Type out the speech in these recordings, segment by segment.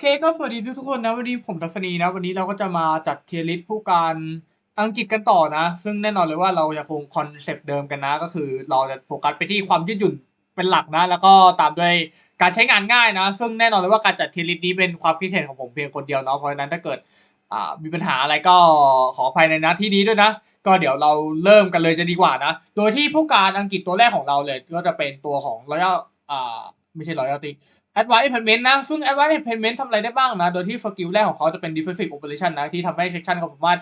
เคก็สวัสดีทุกคนนะวันนี้ผมทัศนีนะ วันนี้เราก็จะมาจัดเทียร์ลิสผู้การอังกฤษกันต่อนะ ซึ่งแน่นอนเลยว่าเราจะคงคอนเซปต์เดิมกันนะ ก็คือเราจะโฟกัสไปที่ความยืดหยุ่นเป็นหลักนะ แล้วก็ตามด้วยการใช้งานง่ายนะ ซึ่งแน่นอนเลยว่าการจัดเทียร์ลิสนี้เป็นความคิดเห็นของผมเพียงคนเดียวเนาะเพราะฉะนั้นถ้าเกิดมีปัญหาอะไรก็ขออภัยในน้าที่นี้ด้วยนะ ก็เดี๋ยวเราเริ่มกันเลยจะดีกว่านะ โดยที่ผู้การอังกฤษตัวแรกของเราเลยก็จะเป็นตัวของ Royal อ่าไม่ใช่ Royalty Advanced Implement นะ ซึ่ง Advanced Implement ทำอะไรได้บ้างนะ โดยที่สกิลแรกของเขาจะเป็น Defensive Operation นะ ที่ทำให้เซ c ชันเขาสามารถ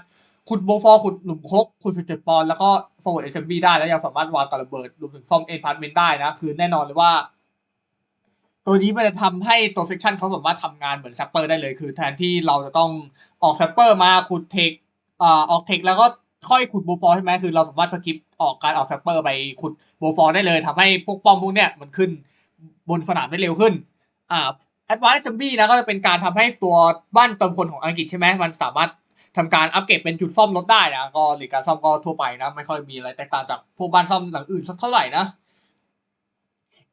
ขุดโบฟอร์ขุดหลุมคกขุดสุดเจ็ดปอนด์แล้วก็ forward assembly ได้ แล้วยังสามารถวางกับระเบิดรวมถึงซ่อม enpartment ได้นะ คือแน่นอนเลยว่า ตัวนี้มันจะทำให้ตัวเซ c ชันเขาสามารถทำงานเหมือนแซปเปอร์ได้เลย คือแทนที่เราจะต้องออกแซปเปอร์มาขุดเทคอ่าออกเทคแล้วก็ค่อยขุดโบฟอร์ใช่ไหมคือเราสามารถสกิปออกการออกแซปเปอร์ไปขุดโบฟอร์ได้เลยทำให้พวกป้อมพวกเนี้ยมันขึ้นบนสนามได้เร็วขึ้น อ่า Advanced Assembly นะก็จะเป็นการทำให้ตัวบ้านเติมคนของอังกฤษใช่ไหมมันสามารถทำการอัปเกรดเป็นจุดซ่อมรถได้นะก็หรือการซ่อมก็ทั่วไปนะ ไม่ค่อยมีอะไรแตกต่างจากพวกบ้านซ่อมหลังอื่นสักเท่าไหร่นะ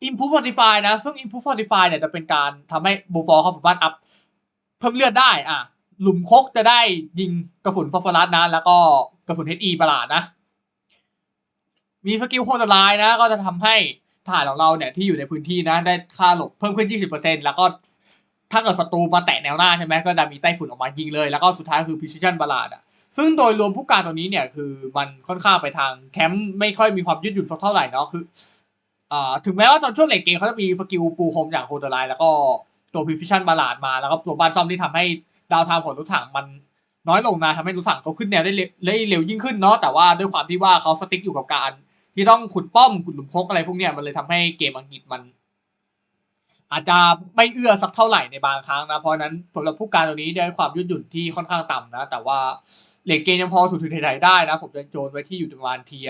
Improve Fortify นะ ซึ่ง Improve Fortify เนี่ยจะเป็นการทำให้บูฟอร์เขาสามารถอัพเพิ่มเลือดได้อะหลุมคกจะได้ยิงกระสุนฟอสฟอรัสนะ แล้วก็กระสุน HE ประหลาดนะ มีสกิลโคนไลน์นะ ก็จะทำให้ ทหารของเราเนี่ยที่อยู่ในพื้นที่นะได้ค่าหลบเพิ่มขึ้น 20%แล้วก็ถ้าเกิดศัตรูมาแตะแนวหน้าใช่ไหมก็จะมีไต้ฝุ่นออกมายิงเลย แล้วก็สุดท้ายคือ precision บาลาดอะซึ่งโดยรวมผู้การตัวนี้เนี่ยคือมันค่อนข้างไปทางแคมป์ไม่ค่อยมีความยืดหยุ่นสักเท่าไหร่เนาะคืออ่าถึงแม้ว่าตอนช่วงเลนเกมเขาจะมีสกิลปูโฮมอย่างโคเดอร์ไลน์แล้วก็ตัว precision บาลาดมาแล้วก็ตัวบ้านซ่อมที่ทำให้ดาวไทม์ของรถถังมันน้อยลงนะทำให้รถถังเขาขึ้นแนวได้เร็วได้เร็วยิ่งขึ้นเนาะแต่ว่าด้วยความที่ว่าเขาสติ๊กอยู่กับการ ที่ต้องขุดป้อมขุดหลุมพกอะไรพวกเนี้ยมันเลยทำให้เกมอังกฤษมัน อาจจะไม่เอื้อสักเท่าไหร่ในบางครั้งนะเพราะนั้นสำหรับผู้การตัวนี้ได้ความยืดหยุ่นที่ค่อนข้างต่ำนะ แต่ว่าเลกเกมยังพอถูถูไถ่ได้นะ ผมจะโจนไว้ที่อยู่ประมาณเทีย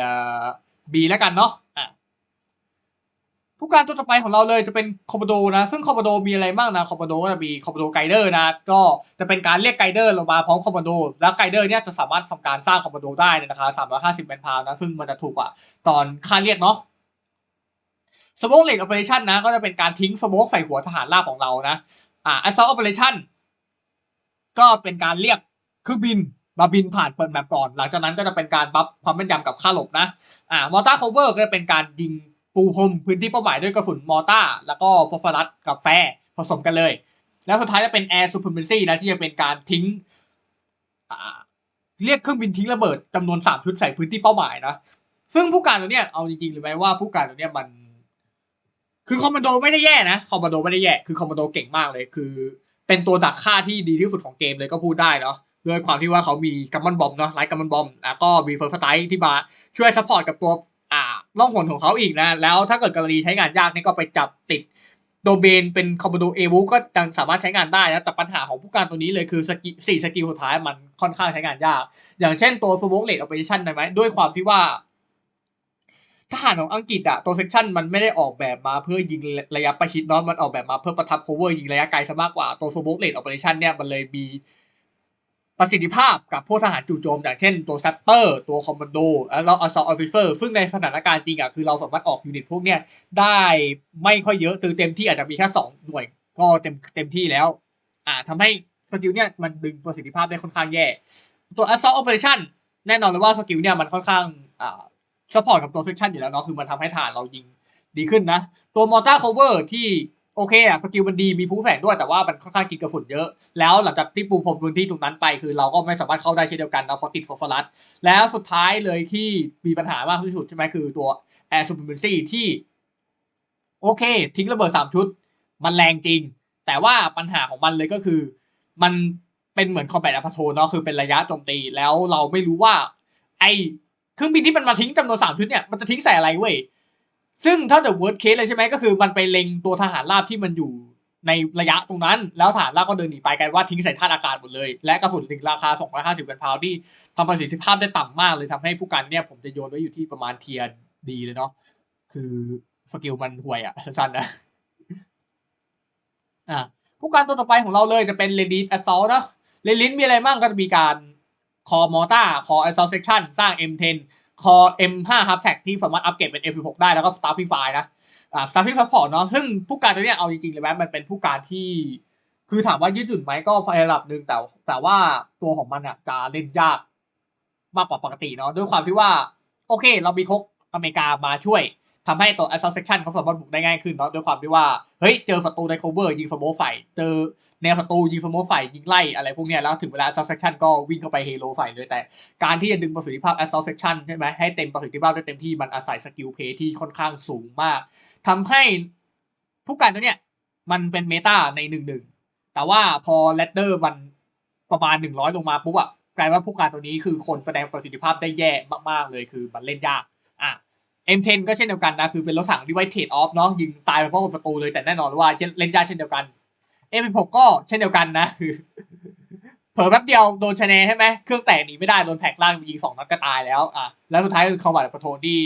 บีแล้วกันเนาะอะ ผู้การตัวต่อไปของเราเลยจะเป็นคอมโบโดนะ ซึ่งคอมโบโดมีอะไรบ้างนะคอมโบโดก็จะมีคอมโบโดไกเดอร์นะ ก็จะเป็นการเรียกไกเดอร์ลงมาพร้อมคอมโบโดแล้วไกเดอร์เนี่ยจะสามารถทำการสร้างคอมโบโดได้ในราคา350แมนพาวนะ ซึ่งมันจะถูกกว่าตอนค่าเรียกเนาะสโมกเลนโอเปอเรชั่นนะ ก็จะเป็นการทิ้งสโมกใส่หัวทหารราบของเรานะ อ่า assault operation ก็เป็นการเรียกเครื่องบินมาบินผ่านเปิดแมปก่อน หลังจากนั้นก็จะเป็นการบัฟความแม่นยำกับค่าหลบนะ อ่ามอร์ตาโคเวอร์ก็จะเป็นการยิง ปูพรมพื้นที่เป้าหมายด้วยกระสุนมอร์ตาแล้วก็ฟอสฟอรัสกับแฟร์ผสมกันเลย แล้วสุดท้ายจะเป็น air supremacy นะที่จะเป็นการทิ้งอ่าเรียกเครื่องบินทิ้งระเบิดจำนวนสามชุดใส่พื้นที่เป้าหมายนะซึ่งผู้การตัวเนี้ยเอาจริงๆเลยไหมว่าผู้การตัวเนี้ยมัน คือคอมมานโดไม่ได้แย่นะคอมมานโดไม่ได้แย่คือคอมมานโดเก่งมากเลย คือ เป็นตัวดักฆ่าที่ดีที่สุดของเกมเลยก็พูดได้เนาะด้วยความที่ว่าเขามีกัมมันบอมเนาะไลท์กัมมันบอมแล้วก็มีเฟิร์สไตที่มาช่วยซัพพอร์ตกับตัว ล่องหนของเขาอีกนะ แล้วถ้าเกิดกรณีใช้งานยากนี่ก็ไปจับติดโดเบนเป็นคอมมานโดเอวูก็ยังสามารถใช้งานได้นะ แต่ปัญหาของผู้การตัวนี้เลยคือสกิสี่สกิลสุดท้ายมันค่อนข้างใช้งานยาก อย่างเช่นตัวสโมกเลดออปเปอเรชั่นได้ไหมด้วยความที่ว่าทหารของอังกฤษอะตัวเซกชันมันไม่ได้ออกแบบมาเพื่อยิงระยะประชิดเนาะมันออกแบบมาเพื่อประทับ cover ยิงระยะไกลซะมากกว่าตัว smoke rate operation เนี่ยมันเลยมี ประสิทธิภาพกับพวกทหารจู่โจมอย่างเช่นตัว sapper ตัว commando แล้ว assault officer ซึ่งในสถานการณ์จริงอะคือเราสามารถออกยูนิตพวกเนี้ยได้ไม่ค่อยเยอะคือเต็มที่อาจจะมีแค่สองหน่วยก็เต็มเต็มที่แล้ว อ่าทำให้สกิลเนี่ยมันดึงประสิทธิภาพได้ค่อนข้างแย่ ตัว assault operation แน่นอนเลยว่าสกิลเนี่ยมันค่อนข้างอ่าซัพพอร์ตกับตัวเซ c ชันอยู่แล้วเนาะคือมันทำให้ฐานเรายิงดีขึ้นนะ ตัวมอร์ตา r คเวอร์ที่ โอเคอะสกิลมันดีมีผู้แฝงด้วยแต่ว่ามันค่อนข้างกินกระสุนเยอะ แล้วหลังจากที่ปูพรมพื้นที่ตรงนั้นไป คือเราก็ไม่สามารถเข้าได้เช่นเดียวกันนะเพราะติดฟอสฟอรัสแล้วสุดท้ายเลยที่มีปัญหามากที่สุดใช่ไหมคือตัว Air Supremacy ที่ โอเค ทิ้งระเบิดสามชุด มันแรงจริง แต่ว่าปัญหาของมันเลยก็คือ มันเป็นเหมือนคอมแบทอัพโทเนาะคือเป็นระยะโจมตีแล้วเราไม่รู้ว่า ไอเครื่องบินที่มันมาทิ้งจำนวนสามชุดเนี่ยมันจะทิ้งใส่อะไรเว้ย ซึ่งถ้าเดอะเวิร์ดเคสเลยใช่ไหมก็คือมันไปเล็งตัวทหารราบที่มันอยู่ในระยะตรงนั้น แล้วทหารราบก็เดินหนีไปกลายว่าทิ้งใส่ท่าอากาศหมดเลย และกระสุนถึงราคา 250เป็นพาวที่ทำประสิทธิภาพได้ต่ำมากเลยทำให้ผู้กันเนี่ยผมจะโยนไว้อยู่ที่ประมาณเทียดีเลยเนาะคือสกิลมันห่วยอะสั้นนะอะผู้การตัวต่อไปของเราเลยจะเป็นเลดิสแอสซอลนะเลดิสมีอะไรบ้างก็จะมีการคอมอต้าคอแอสซอลเซชันสร้าง M10 คอ M5 ฮับแท็กที่สามารถอัปเกรดเป็น F16 ได้แล้วก็ Starfy File นะอ่า Starfy Support เนาะซึ่งผู้การตัวเนี้ยเอาจริงๆเลยแม้มันเป็นผู้การที่ คือถามว่ายืดหยุ่นไหมก็ในระดับหนึ่งแต่ แต่ว่าตัวของมันอะจะเล่นยากมากกว่าปกติเนาะด้วยความที่ว่า โอเค เรามีคกอเมริกามาช่วย ทำให้ตัว assault section เขาสามารถบุกได้ง่ายขึ้นเนาะด้วยความที่ว่า เฮ้ย เจอศัตรูใน cover ยิงสโมไฟเจอแนวศัตรูยิงสโมไฟยิงไล่อะไรพวกเนี้ยแล้วถึงเวลา assault section ก็วิ่งเข้าไปเฮโ o ใส่เลยแต่การที่จะดึงประสิทธิภาพ assault section ใช่ไหมให้เต็มประสิทธิภาพได้เต็มที่มันอาศัยสกิลเพย์ที่ค่อนข้างสูงมากทำให้ผู้การตัวเนี้ยมันเป็นเมตาในหนึ่งหนึ่งแต่ว่าพอแรดเดอร์มันประมาณหนึ่งร้อยลงมาปุ๊บอะกลายว่าผู้การตัวนี้คือคนแสดงประสิทธิภาพได้แย่มากๆเลยคือมันเล่นยาก M10 ก็เช่นเดียวกันนะ คือเป็นรถถังที่ไว้เทรดออฟเนาะยิงตายไปเพราะศัตรูเลยแต่แน่นอนว่าเล่นยากเช่นเดียวกัน M16 ก็เช่นเดียวกันนะคือเผลอแป๊บเดียวโดนชนะใช่ไหมเครื่องแตกหนีไม่ได้โดนแผกล่างยิงสองนัดก็ตายแล้วอะแล้วสุดท้ายคือคอมบัตประโทนที่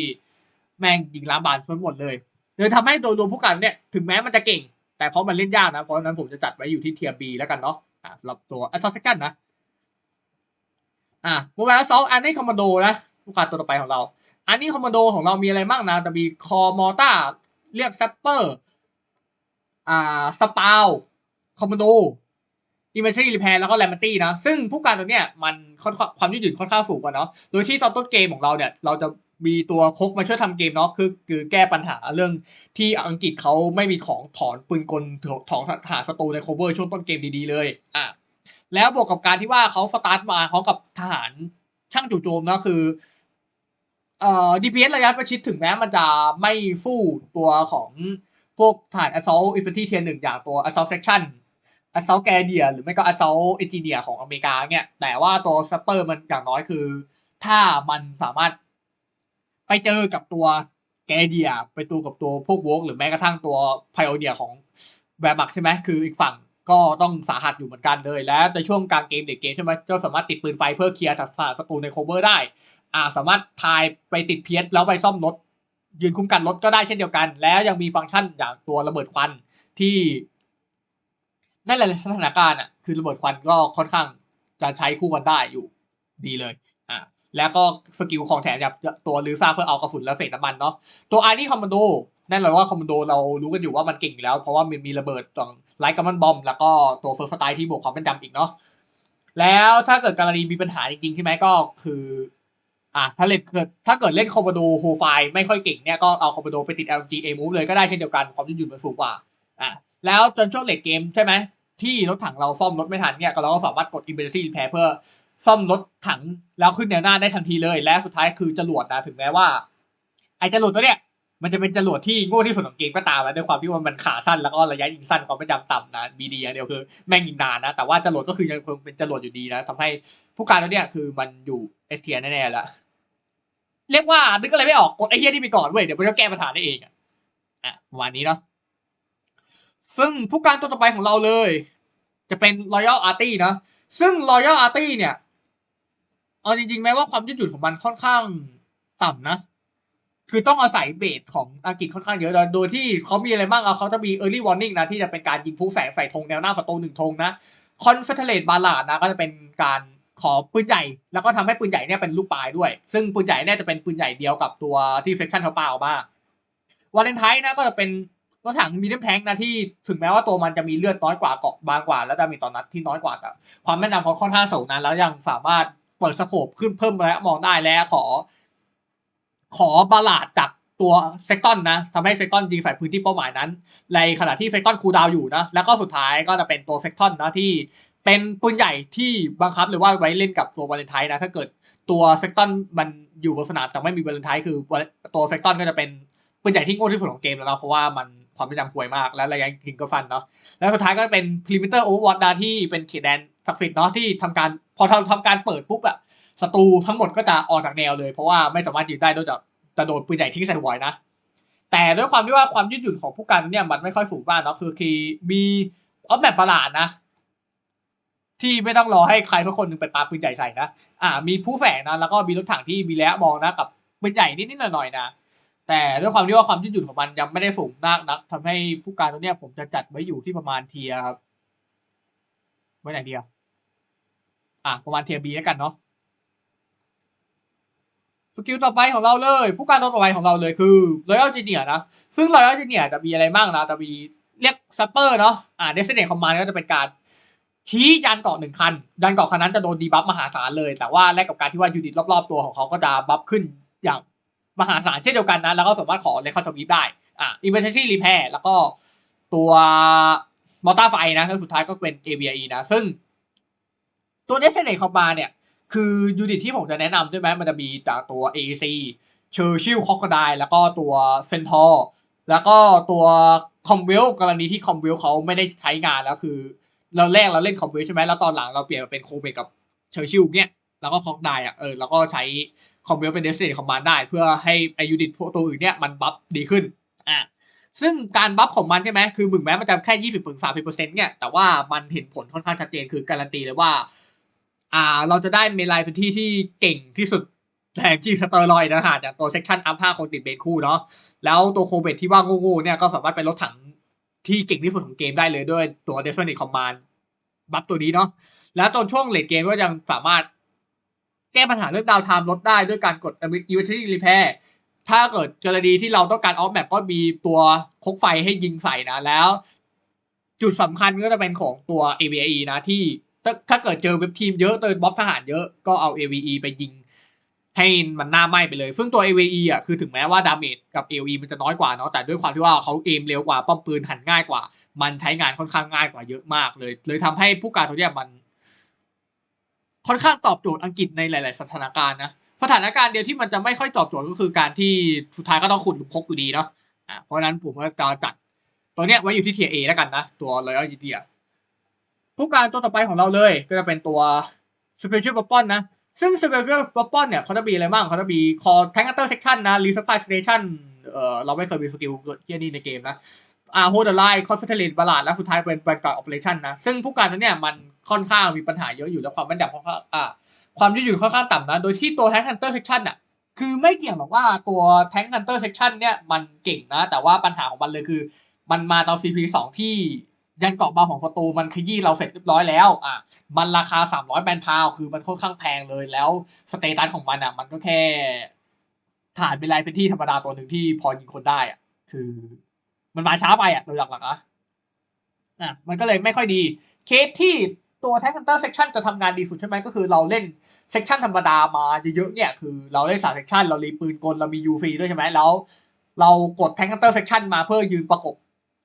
แม่งยิงล้างบานเฟิร์หมดเลยเลยทำให้โดยรวมผู้การเนี่ยถึงแม้มันจะเก่ง แต่เพราะมันเล่นยากนะเพราะนั้นผมจะจัดไว้อยู่ที่เทียบีแล้วกันเนาะอะสำหรับตัวอัลฟาเซกันนะอะโมบายซอลอันนี้คอมมานโดนะผู้การตัวต่อไปของเรา อันนี้คอมมานโดของเรามีอะไรบ้างนะจะมีคอมอต้าเรียกแซปเปอร์อ่าสปาวคอมมานโดอิมเมอร์รี่รีแพร์แล้วก็แลมตี้นะ ซึ่งผู้การตัวเนี้ยมันค่อนข้างความยืดหยุ่นค่อนข้างสูงกว่าเนาะโดยที่ตอนต้นเกมของเราเนี่ย เราจะมีตัวคกมาช่วยทำเกมเนาะคือคือแก้ปัญหาเรื่องที่อังกฤษเขาไม่มีของถอนปืนกลถอนหาศัตรูในโคเวอร์ช่วงต้นเกมดีๆเลยอะแล้วบวกกับการที่ว่าเขาสตาร์ทมาพร้อมกับทหารช่างจู่โจมนะคือ เอ่อ DPS ระยะประชิดถึงแม้มันจะไม่สู้ตัวของพวกฐาน Assault Infantry เทียหนึ่งอย่างตัว Assault Section Assault g a d i a หรือไม่ก็ Assault Engineer ของอเมริกาเนี่ย แต่ว่าตัว Sapper มันอย่างน้อยคือ ถ้ามันสามารถไปเจอกับตัวแกเดียไปตัวกับตัวพวกวอล์กหรือแม้กระทั่งตัวไพโอเนียของแวร์มักใช่ไหมคืออีกฝั่ง ก็ต้องสาหัสอยู่เหมือนกันเลยและในช่วงกลางเกมเด็กเกมใช่ไหมก็สามารถติดปืนไฟเพื่อเคลียร์ศัตรูในโคเวอร์ได้ อ่า สามารถทายไปติดเพียสแล้วไปซ่อมรถยืนคุ้มกันรถก็ได้เช่นเดียวกัน แล้วยังมีฟังก์ชันอย่างตัวระเบิดควันที่นั่นแหละสถานการณ์อะคือระเบิดควันก็ค่อนข้างจะใช้คู่กันได้อยู่ดีเลย แล้วก็สกิลของแถมแบบตัวลือซ่าเพื่อเอากระสุนและเศษน้ำมันเนาะตัวอารนี่คอมมานโดแน่นอนว่าคอมมานโดเรารู้กันอยู่ว่ามันเก่งอยู่แล้ว เพราะว่ามันมีระเบิดตรงไลท์กัมมันบอมแล้วก็ตัวเฟิร์สสไตล์ที่บวกความเป็นจำอีกเนาะแล้วถ้าเกิดกรณีมีปัญหาจริงๆใช่ไหมก็คืออะถ้าเล่นเกิดถ้าเกิดเล่นคอมโบโดโฮไฟไม่ค่อยเก่งเนี่ยก็เอาคอมโบโดไปติด LG A move เลยก็ได้เช่นเดียวกันความยืดหยุ่นมันสูงกว่าอะแล้วจนช่วงเลทเกมใช่ไหมที่รถถังเราซ่อมรถไม่ทันเนี่ยก็เราก็สามารถกด emergency repair เพื่อ ซ่อมรถถังแล้วขึ้นแนวหน้าได้ทันทีเลย และสุดท้ายคือจรวดนะถึงแม้ว่า ไอ้จรวดตัวเนี้ยมันจะเป็นจรวดที่โง่ที่สุดของเกมก็ตามแล้วด้วยความที่ว่ามันขาสั้นแล้วก็ระยะยิงสั้นความไม่จำต่ำนะบีดีอย่างเดียวคือแม่งยิงนานนะแต่ว่าจรวดก็คือยังคงเป็นจรวดอยู่ดีนะทำให้ผู้การตัวเนี้ยคือมันอยู่เอสเทียแน่ๆแล้วเรียกว่านึกอะไรไม่ออกกดไอ้เหี้ยนี่ไปก่อนเว้ยเดี๋ยวมันจะแก้ปัญหาได้เองอะอะประมาณนี้เนาะซึ่งผู้การตัวต่อไปของเราเลย จะเป็น Royal Arty นะซึ่ง Royal Arty เนี่ย เอาจริงๆแม้ว่าความยืดหยุ่นของมันค่อนข้างต่ำนะ คือต้องอาศัยเบสของอังกฤษค่อนข้างเยอะ โดยที่เขามีอะไรบ้างเอาเขาจะมี early warning นะ ที่จะเป็นการยิงผู้แสงใส่ธงแนวหน้าศัตรูหนึ่งธงนะ confederate ballad นะ ก็จะเป็นการขอปืนใหญ่ แล้วก็ทำให้ปืนใหญ่เนี่ยเป็นลูกปลายด้วย ซึ่งปืนใหญ่เนี่ยจะเป็นปืนใหญ่เดียวกับตัวที่เฟคชั่นเขาเปล่าออกมาวาเลนไทน์นะก็จะเป็นรถถังมีเดียมแทงนะที่ถึงแม้ว่าตัวมันจะมีเลือดน้อยกว่าเกาะบางกว่า แล้วจะมีตอนนัดที่น้อยกว่าแต่ความแม่นยำเขาค่อนข้างสูงนะแล้วยังสามารถ เปิดสโคปขึ้นเพิ่มระยะมองได้และขอ ขอบาลาดจากตัวเซกตอนนะทำให้เซกตอนยิงใส่พื้นที่เป้าหมายนั้น ในขณะที่เซกตอนคูดาวอยู่นะ แล้วก็สุดท้ายก็จะเป็นตัวเซกตอนนะที่เป็นปืนใหญ่ที่บังคับหรือว่าไว้เล่นกับตัววาเลนไทน์นะถ้าเกิดตัวเซกตอนมันอยู่บนสนามแต่ไม่มีวาเลนไทน์คือตัวเซกตอนก็จะเป็นปืนใหญ่ที่โง่ที่สุดของเกมแล้วนะเพราะว่ามันความเป็นจำป่วยมากและระยะยิงก็ฟันเนาะแล้วสุดท้ายก็เป็นพลิมิเตอร์โอเวอร์วอตนะที่เป็นเขตแดน ศักดิ์สิทธิ์เนาะที่ทำการพอทำทำการเปิดปุ๊บอะศัตรูทั้งหมดก็จะออกจากแนวเลย เพราะว่าไม่สามารถยืนได้นอกจากจะโดนปืนใหญ่ทิ้งใส่หัวนะ แต่ด้วยความที่ว่าความยืดหยุ่นของผู้กันเนี่ยมันไม่ค่อยสูงมากเนาะคือคือมีออฟแบบประหลาดนะ ที่ไม่ต้องรอให้ใครสักคนหนึ่งไปปาปืนใหญ่ใส่นะอ่า มีผู้แฝงนะแล้วก็มีรถถังที่มีแล้วมองนะกับปืนใหญ่นิดๆหน่อยๆนะแต่ด้วยความที่ว่าความยืดหยุ่นของมันยังไม่ได้สูงมากนักทำให้ผู้การตัวเนี้ยผมจะจัดไว้อยู่ที่ประมาณเทียครับไว้ไหนเดียว อะประมาณเทียบีแล้วกันเนาะสกิลต่อไปของเราเลย ผู้การต่อไปของเราเลยคือ Royal Genius นะซึ่ง Royal Genius จะมีอะไรบ้างนะจะมีเรียกซัปเปอร์เนาะอ่าเดสเนตคอมมานก็จะเป็นการชี้ยานเกาะหนึ่งคันยานเกาะคันนั้นจะโดนดีบัฟมหาศาลเลย แต่ว่าแลกกับการที่ว่ายูนิตรอบๆตัวของเขาก็จะบัฟขึ้นอย่างมหาศาลเช่นเดียวกันนะ แล้วก็สามารถขอเลคอนสวิปได้อ่าอิมเมอร์เซนซี่รีแพร์แล้วก็ตัวมอเตอร์ไฟนะแล้วสุดท้ายก็เป็น AVE นะ ซึ่ง ตัวเดสเนตคอมมาเนี่ย คือยูนิตที่ผมจะแนะนำใช่ไหมมันจะมีจากตัว AC เชอร์ชิลคอกไดแล้วก็ตัวเซนทอร์แล้วก็ตัวคอมเวลกรณีที่คอมเวลเขาไม่ได้ใช้งานแล้วคือ เราแรกเราเล่นคอมเวลใช่ไหมแล้วตอนหลังเราเปลี่ยนมาเป็นโคเบกับเชอร์ชิลเนี่ยแล้วก็คอกไดอะเออแล้วก็ใช้คอมเวลเป็นเดสเนตคอมมานได้เพื่อให้ไอยูนิตพวกตัวอื่นเนี่ยมันบัฟดีขึ้นอะซึ่งการบัฟของมันใช่ไหมคือมึงแม้มันจะแค่ยี่สิบถึงสามสิบเปอร์เซ็นต์เนี่ยแต่ว่ามันเห็นผลค่อนข้างชัดเจนคือการันตีเลยว่า อ่า เราจะได้เมลายพื้นที่ที่เก่งที่สุดแทนที่สเตอร์ลอยนะฮะจากตัวเซ c ชันอัพห้าคนติดเบนคู่เนาะแล้วตัวโคเบตที่ว่าโง่ๆเนี่ยก็สามารถเป็นรถถังที่เก่งที่สุดของเกมได้เลยด้วยตัว Definite Command บัฟตัวนี้เนาะแล้วตอนช่วงเลดเกมก็ยังสามารถแก้ปัญหาเรื่องดาวไทม์ลดได้ด้วยการกด Emergency Repair ถ้าเกิดกรณีที่เราต้องการออฟแมปก็มีตัวคกไฟให้ยิงใส่นะแล้ว จุดสำคัญก็จะเป็นของตัว AVE นะที่ ถ้าถ้าเกิดเจอเว็บทีมเยอะเจอบ๊อบทหารเยอะก็เอา AVE ไปยิงให้มันหน้าไหม้ไปเลย ซึ่งตัว AVE อะคือถึงแม้ว่าดาเมจกับ AVE มันจะน้อยกว่าเนาะแต่ด้วยความที่ว่าเขาเอมเร็วกว่าป้อมปืนหันง่ายกว่า มันใช้งานค่อนข้างง่ายกว่าเยอะมากเลย เลยทำให้ผู้การตัวเนี้ยมัน ค่อนข้างตอบโจทย์อังกฤษในหลาย ๆ สถานการณ์นะสถานการณ์เดียวที่มันจะไม่ค่อยตอบโจทย์ก็คือการที่สุดท้ายก็ต้องขุดหลุมพกอยู่ดีเนาะอ่าเพราะนั้นผมก็จะจัดตัวเนี้ยไว้อยู่ที่เทียเอแล้วกันนะตัว Royal e ี i a ผู้การตัวต่อไปของเราเลย ก็จะเป็นตัว Special Weapon นะ ซึ่ง Special Weapon เนี่ยเขาจะมีอะไรบ้างเขาจะมี Call Tank Hunter Section นะ Resupply Station เออเราไม่เคยมีสกิลเที่ยนี้ในเกมนะอา Hold the Line Concentrate Balad และสุดท้ายเป็น Vanguard Operation นะ ซึ่งผู้การตัวเนี้ยมันค่อนข้างมีปัญหาเยอะอยู่แล้วความแม่นยำค่อนข้างอ่าความยืดหยุ่นค่อนข้างต่ำนะ โดยที่ตัว Tank Hunter Section อะคือไม่เกี่ยงหรอกว่าตัว Tank Hunter Section เนี่ยมันเก่งนะ แต่ว่าปัญหาของมันเลยคือ มันมาตอน CP สองที่ ยันเกาะบาของศัตรูมันขยี้เราเสร็จเรียบร้อยแล้ว อะ มันราคา300แบนพาวคือมันค่อนข้างแพงเลยแล้วสเตตัสของมันอะ มันก็แค่ผ่านเป็นลายเป็นที่ธรรมดาตัวหนึ่งที่พอยิงคนได้อะ คือ มันมาช้าไปอะโดยหลักๆนะอะมันก็เลยไม่ค่อยดี เคสที่ตัวแท็กฮันเตอร์เซ c ชันจะทำงานดีสุดใช่ไหมก็คือเราเล่นเซ c ชันธรรมดามาเยอะๆเนี่ยคือเราเล่นสามเซ c ชันเรารีปืนกลเรามียูฟีด้วยใช่ไหมแล้ว เรากดแท็กฮันเตอร์เซ c ชันมาเพื่อยืนประกบ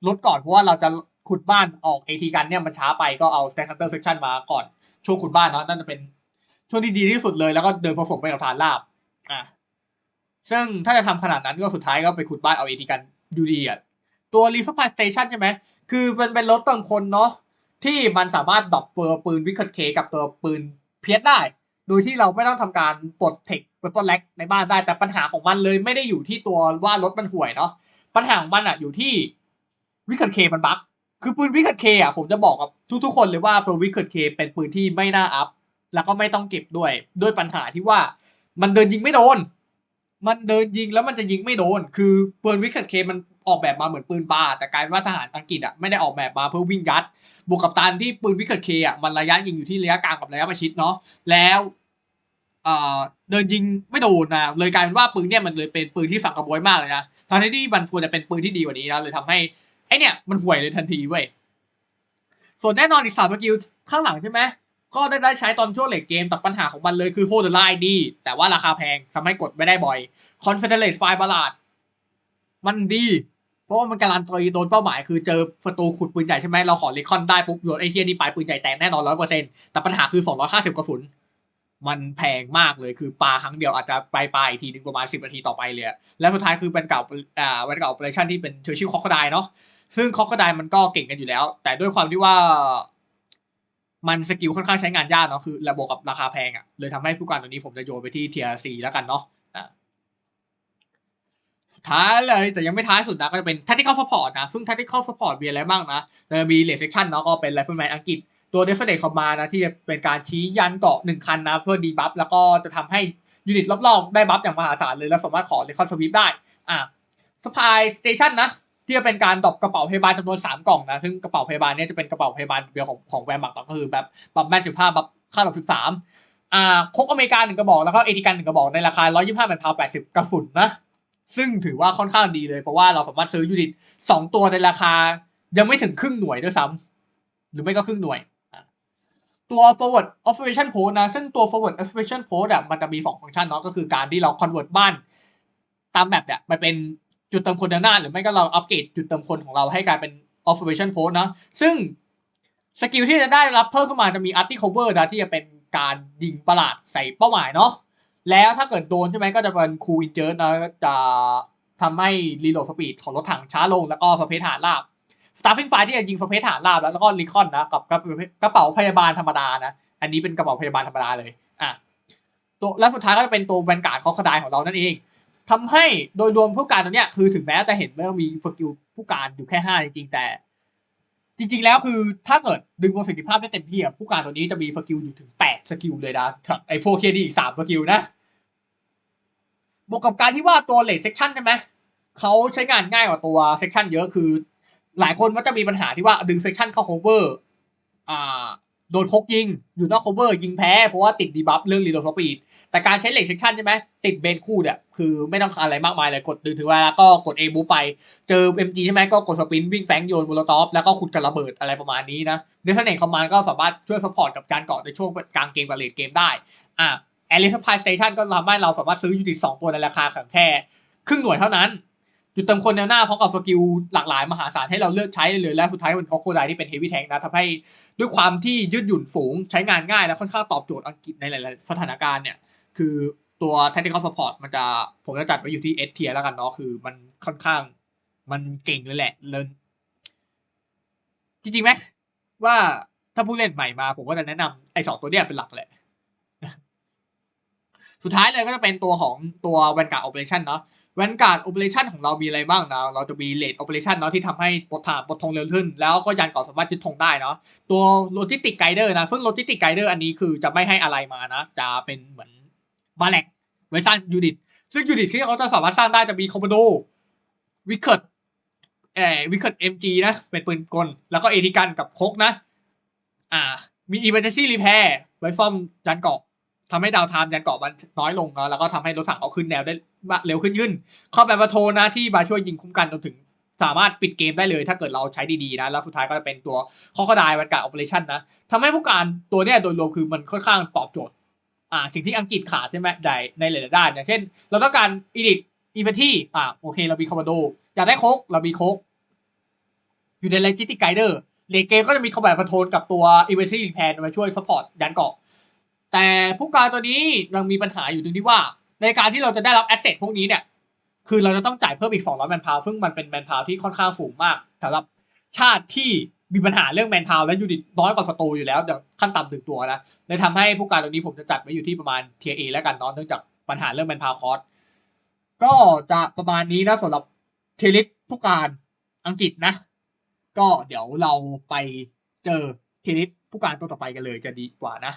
รถก่อนเพราะว่าเราจะ ขุดบ้านออกเอทีกันเนี่ยมันช้าไปก็เอาแท็กฮันเตอร์เซ c ชันมาก่อนช่วงขุดบ้านเนาะนั่นจะเป็นช่วงที่ดีที่สุดเลยแล้วก็เดินผสมไปกับฐานราบอะซึ่งถ้าจะทำขนาดนั้นก็สุดท้ายก็ไปขุดบ้านเอาเอทีกันอยู่ดีอะตัวรีฟัพสเตชันใช่ไหมคือมันเป็นรถเติมคนเนาะที่มันสามารถดรอปเปอร์ปืนวิกเกตเคกับตัวปืนเพียสได้ โดยที่เราไม่ต้องทำการปลดเทคเวปอนแล็กในบ้านได้ แต่ปัญหาของมันเลยไม่ได้อยู่ที่ตัวว่ารถมันห่วยเนาะปัญหาของมันอะอยู่ที่วิกเกตเคมันบั๊ก คือปืนวิกเกตเคอะผมจะบอกกับทุกๆคนเลยว่าปืนวิกเกตเคเป็นปืนที่ไม่น่าอัพ แล้วก็ไม่ต้องเก็บด้วยด้วยปัญหาที่ว่ามันเดินยิงไม่โดน มันเดินยิงแล้วมันจะยิงไม่โดน คือปืนวิกเกตเคมันออกแบบมาเหมือนปืนบาแต่กลายว่าทหารอังกฤษอะไม่ได้ออกแบบมาเพื่อวิ่งยัด บวกกับการที่ปืนวิกเกตเคอะมันระยะยิงอยู่ที่ระยะกลางกับระยะประชิดเนาะแล้วเดินยิงไม่โดนนะเลยกลายเป็นว่าปืนเนี่ยมันเลยเป็นปืนที่ฝังกระบวยมากเลยนะทั้งที่มันควรจะเป็นปืนที่ดีกว่านี้นะเลยทำให้ ไอเนี่ยมันห่วยเลยทันทีเว้ย ส่วนแน่นอนอีกสามสกิลข้างหลังใช่ไหม ก็ได้ได้ใช้ตอนช่วงเลทเกมแต่ปัญหาของมันเลยคือโฮเดอร์ไลน์ดี แต่ว่าราคาแพงทำให้กดไม่ได้บ่อยคอนเฟเดเรตไฟบาลาดมันดี เพราะว่ามันการันตีโดนเป้าหมายคือเจอประตูขุดปืนใหญ่ใช่ไหมเราขอเลคอนได้ปุ๊บโดนไอเฮียนี่ปลายปืนใหญ่แตกแน่นอนร้อยเปอร์เซ็นต์แต่ปัญหาคือสองร้อยห้าสิบกระสุนมันแพงมากเลยคือปลาครั้งเดียวอาจจะไปปลายทีนึงประมาณสิบนาทีต่อไปเลย แล้วสุดท้ายคือเป็นเก่าอ่าเป็นเก่าโอเปอเรชั่นที่เป็นเชอร์ชิลคอกไดเนาะ ซึ่งคอกไดมันก็เก่งกันอยู่แล้ว แต่ด้วยความที่ว่า มันสกิลค่อนข้างใช้งานยากเนาะคือระบบกับราคาแพงอะ่ะเลยทำให้ผู้การตัวนี้ผมจะโยนไปที่เทียร์ซีแล้วกันเนาะสุดท้ายเลยแต่ยังไม่ท้ายสุดนะก็จะเป็น tactical support นะ ซึ่ง tactical support มีอะไรบ้างนะจะมี lead section เนาะก็เป็น rifleman อังกฤษตัว definite command นะ ที่จะเป็นการชี้ยันเกาะหนึ่งคันนะ เพื่อดีบัฟแล้วก็จะทำให้ยูนิตรอบๆ ได้บัฟอย่างมหาศาลเลย แล้วสามารถขอ recon sweep ได้ อะ supply station นะ ที่จะเป็นการดอปกระเป๋าพยาบาลจำนวนสามกล่องนะซึ่งกระเป๋าพยาบาลเนี่ยจะเป็นกระเป๋าพยาบาลเดียวของของแวร์มักก็คือแบบปรับแมนสิบห้าบัฟค่าหลบสิบสามอ่าคกอเมริกาหนึ่งกระบอกแล้วก็เอทิกันหนึ่งกระบอกในราคาร้อยยี่สิบห้าเป็นพาวแปดสิบกระสุนนะซึ่งถือว่าค่อนข้างดีเลยเพราะว่าเราสามารถซื้อยูนิตสองตัวในราคายังไม่ถึงครึ่งหน่วยด้วยซ้ำหรือไม่ก็ครึ่งหน่วยอะตัว forward observation post นะ ซึ่งตัว forward observation post อะมันจะมีสองฟังก์ชันเนาะก็คือการที่เรา convert บ้าน ตามแบบเนี่ยไปเป็น จุดเติมคนเดินหน้าหรือไม่ก็เราอัปเกรดจุดเติมคนของเราให้กลายเป็น observation post นะ ซึ่งสกิลที่จะได้รับเพิ่มขึ้นมาจะมี arty cover นะที่จะเป็นการยิงประหลาดใส่เป้าหมายเนาะแล้วถ้าเกิดโดนใช่ไหมก็จะเป็น cool injure นะจะทำให้ reload speed ของรถถังช้าลงแล้วก็ประเภทฐานราบ starting fire ที่จะยิงประเภทฐานราบแล้วแล้วก็ recon นะกับกระกระเป๋าพยาบาลธรรมดานะอันนี้เป็นกระเป๋าพยาบาลธรรมดาเลยอะตัวและสุดท้ายก็จะเป็นตัวแวนการ์ดคอคดายของเรานั่นเอง ทำให้โดยรวมผู้การตัวเนี้ยคือถึงแม้จะเห็นว่ามีสกิลผู้การอยู่แค่ห้าจริงๆแต่ จริง ๆ แล้วคือถ้าเกิดดึงประสิทธิภาพได้เต็มที่ผู้การตัวนี้จะมีสกิลอยู่ถึงแปดสกิลเลยนะไอพวกเคดีอีกสามสกิลนะบวกกับการที่ว่าตัวเลทเซ c ชันใช่ไหมเขาใช้งานง่ายกว่าตัวเซ c ชันเยอะคือ หลายคนมันจะมีปัญหาที่ว่าดึงเซ c ชันเข้า cover อ่า โดนพกยิง อยู่นอก cover ยิงแพ้ เพราะว่าติดดีบัฟเรื่องรีโลดสปีด แต่การใช้เหล็กเซ c ชันใช่ไหมติดเบนคู่เนี่ยคือไม่ต้องอะไรมากมายเลยกดดึงถึงเวลาก็กด A บูไป เจอ MG ใช่ไหมก็กดสปินวิ่งแฟงโยนโมโลตอฟแล้วก็ขุดกระเบิดอะไรประมาณนี้นะเดสเนตคอมมานก็สามารถช่วยซัพพอร์ตกับการเกาะในช่วงกลางเกมกับเลดเกมได้อะแอริสพายสเตชันก็ทำให้เราสามารถซื้อยูนิตสองตัวในราคาแค่ครึ่งหน่วยเท่านั้น จุดเติมคนแนวหน้าพร้อมกับสกิลหลากหลายมหาศาลให้เราเลือกใช้เลยและสุดท้ายเป็นคอโคไดที่เป็นเฮฟวี่แทงนะทำให้ด้วยความที่ยืดหยุ่นสูงใช้งานง่ายและค่อนข้างตอบโจทย์อังกฤษในหลายๆสถานการณ์เนี่ย คือตัว technical support มันจะผมจะจัดไว้อยู่ที่ S tier แล้วกันเนาะคือมันค่อนข้าง มันเก่งเลยแหละเลยจริงๆไหมว่าถ้าผู้เล่นใหม่มา ผมก็จะแนะนำไอ้สองตัวเนี้ยเป็นหลักแหละ สุดท้ายเลยก็จะเป็นตัวของตัว Vanguard Operation เนาะ Vanguard Operation ของเรามีอะไรบ้างนะเราจะมี Late Operation เนาะที่ทำให้ปลดถามปลดธงเร็วขึ้น แล้วก็ยันเกาะสามารถยึดธงได้เนาะตัว Logistic Guider นะซึ่ง Logistic Guider อันนี้คือจะไม่ให้อะไรมานะ จะเป็นเหมือนบาแลกไว้สร้างยูนิตซึ่งยูนิตที่เขาจะสามารถสร้างได้จะมีคอมโบโดวิกเกิดเอ่อวิกเกิดเอ็มจีนะ เป็นปืนกล แล้วก็เอทิกันกับโคกนะ อ่า มี emergency repair ไว้ซ่อมยันเกาะ ทำให้ดาวไทม์ยันเกาะมันน้อยลงเนาะแล้วก็ทำให้รถถังเอาขึ้นแนวได้เร็วขึ้นขึ้น ข้อแบบประโทนะที่มาช่วยยิงคุ้มกันจนถึงสามารถปิดเกมได้เลย ถ้าเกิดเราใช้ดีๆนะ แล้วสุดท้ายก็จะเป็นตัวข้อขดายวันการ operation นะทำให้ผู้การตัวเนี้ยโดยรวมคือมันค่อนข้างตอบโจทย์ อ่า สิ่งที่อังกฤษขาดใช่ไหมในในหลายๆด้าน อย่างเช่น เราต้องการอีดิทอีเวนที่อ่าโอเค เรามีคอมมานโด อยากได้โคกเรามีโคกอยู่ในเลจิติกไกเดอร์เลเกก็จะมีคอมแบบพันโทนกับตัวอีเวนที่แพนมาช่วยซัพพอร์ตยันเกาะ แต่ผู้การตัวนี้ยังมีปัญหาอยู่ตรงที่ว่า ในการที่เราจะได้รับแอสเซทพวกนี้เนี่ย คือเราจะต้องจ่ายเพิ่มอีก 200แมนพาวซึ่งมันเป็นแมนพาวที่ค่อนข้างสูงมากสำหรับชาติที่มีปัญหาเรื่องแมนพาวและยูนิตน้อยกว่าศัตรูอยู่แล้วแต่ขั้นต่ำหนึ่งตัวนะเลยทำให้ผู้การตัวนี้ผมจะจัดไว้อยู่ที่ประมาณเทียเอแล้วกันเนาะเนื่องจากปัญหาเรื่องแมนพาวคอสก็จะประมาณนี้นะสำหรับเทลิสผู้การอังกฤษนะ ก็เดี๋ยวเราไปเจอเทลิสผู้การตัวต่อไปกันเลยจะดีกว่านะ